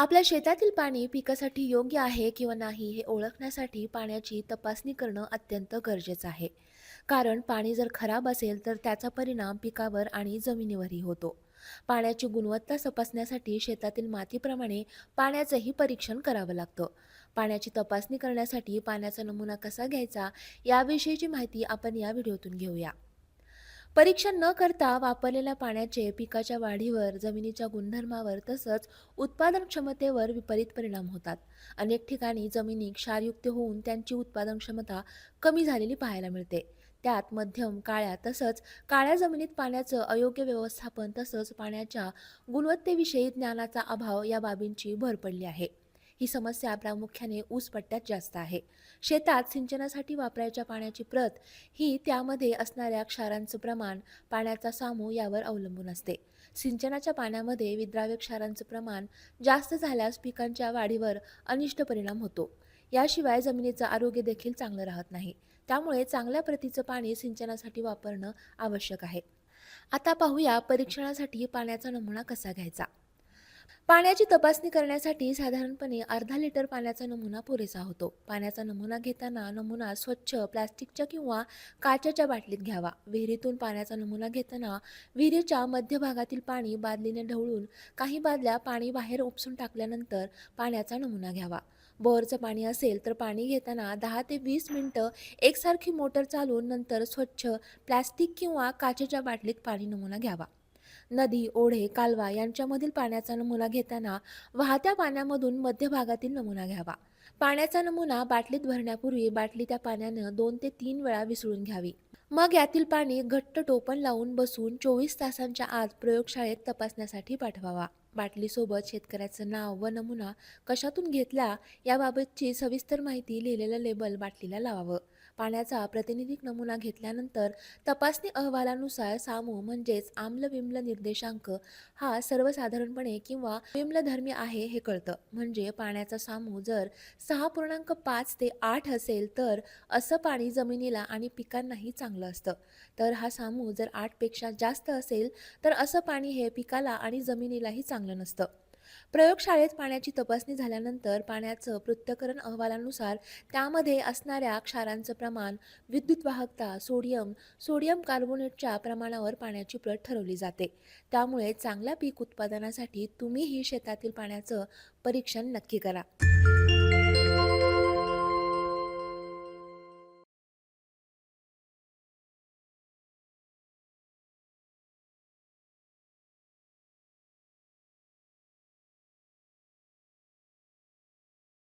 आपल्या शेतातील पाणी पिकासाठी योग्य आहे किंवा नाही हे ओळखण्यासाठी पाण्याची तपासणी करणं अत्यंत गरजेचं आहे. कारण पाणी जर खराब असेल तर त्याचा परिणाम पिकावर आणि जमिनीवरही होतो. पाण्याची गुणवत्ता तपासण्यासाठी शेतातील मातीप्रमाणे पाण्याचंही परीक्षण करावं लागतं. पाण्याची तपासणी करण्यासाठी पाण्याचा नमुना कसा घ्यायचा याविषयीची माहिती आपण या व्हिडिओतून घेऊया. परीक्षण न करता वापरलेल्या पाण्याचे पिकाच्या वाढीवर जमिनीच्या गुणधर्मावर तसंच उत्पादन क्षमतेवर विपरीत परिणाम होतात. अनेक ठिकाणी जमिनी क्षारयुक्त होऊन त्यांची उत्पादन क्षमता कमी झालेली पाहायला मिळते. त्यात मध्यम काळ्या तसंच काळ्या जमिनीत पाण्याचं अयोग्य व्यवस्थापन तसंच पाण्याच्या गुणवत्तेविषयी ज्ञानाचा अभाव या बाबींची भर पडली आहे. ही समस्या प्रामुख्याने ऊस पट्ट्यात जास्त आहे. शेतात सिंचनासाठी वापरायच्या पाण्याची प्रत ही त्यामध्ये असणाऱ्या क्षारांचं प्रमाण पाण्याचा सामू यावर अवलंबून असते. सिंचनाच्या पाण्यामध्ये विद्राव्य क्षारांचं प्रमाण जास्त झाल्यास पिकांच्या वाढीवर अनिष्ट परिणाम होतो. याशिवाय जमिनीचं आरोग्य देखील चांगलं राहत नाही. त्यामुळे चांगल्या प्रतीचं पाणी सिंचनासाठी वापरणं आवश्यक आहे. आता पाहूया परीक्षणासाठी पाण्याचा नमुना कसा घ्यायचा? पाण्याची तपासणी करण्यासाठी साधारणपणे अर्धा लिटर पाण्याचा नमुना पुरेसा होतो. पाण्याचा नमुना घेताना नमुना स्वच्छ प्लास्टिकच्या किंवा काचेच्या बाटलीत घ्यावा. विहिरीतून पाण्याचा नमुना घेताना विहिरीच्या मध्यभागातील पाणी बादलीने ढवळून काही बादल्या पाणी बाहेर उपसून टाकल्यानंतर पाण्याचा नमुना घ्यावा. बोअरचं पाणी असेल तर पाणी घेताना दहा ते वीस मिनटं एकसारखी मोटर चालवून नंतर स्वच्छ प्लास्टिक किंवा काचेच्या बाटलीत पाणी नमुना घ्यावा. नदी ओढे कालवा यांच्यामधील पाण्याचा नमुना घेताना वाहत्या पाण्यामधून मध्यभागातील नमुना घ्यावा. पाण्याचा नमुना बाटलीत भरण्यापूर्वी बाटली त्या पाण्यानं दोन ते तीन वेळा विसळून घ्यावी. मग यातील पाणी घट्ट टोपण लावून बसून चोवीस तासांच्या आत प्रयोगशाळेत तपासण्यासाठी पाठवावा. बाटलीसोबत शेतकऱ्याचं नाव व नमुना कशातून घेतला याबाबतची सविस्तर माहिती लिहिलेलं लेबल बाटलीला लावावं. पाण्याचा प्रातिनिधिक नमुना घेतल्यानंतर तपासणी अहवालानुसार सामू म्हणजेच आम्ल विम्ल निर्देशांक हा सर्वसाधारणपणे किंवा विम्लधर्मी आहे हे कळतं. म्हणजे पाण्याचा सामू जर सहा पूर्णांक पाच ते आठ असेल तर असं पाणी जमिनीला आणि पिकांनाही चांगलं असतं. तर हा सामू जर आठपेक्षा जास्त असेल तर असं पाणी हे पिकाला आणि जमिनीलाही चांगलं नसतं. प्रयोगशाळेत पाण्याची तपासणी झाल्यानंतर पाण्याचं पृथक्करण अहवालानुसार त्यामध्ये असणाऱ्या क्षारांचं प्रमाण विद्युत वाहकता सोडियम सोडियम कार्बोनेटच्या प्रमाणावर पाण्याची प्रत ठरवली जाते. त्यामुळे चांगल्या पीक उत्पादनासाठी तुम्हीही शेतातील पाण्याचं परीक्षण नक्की करा.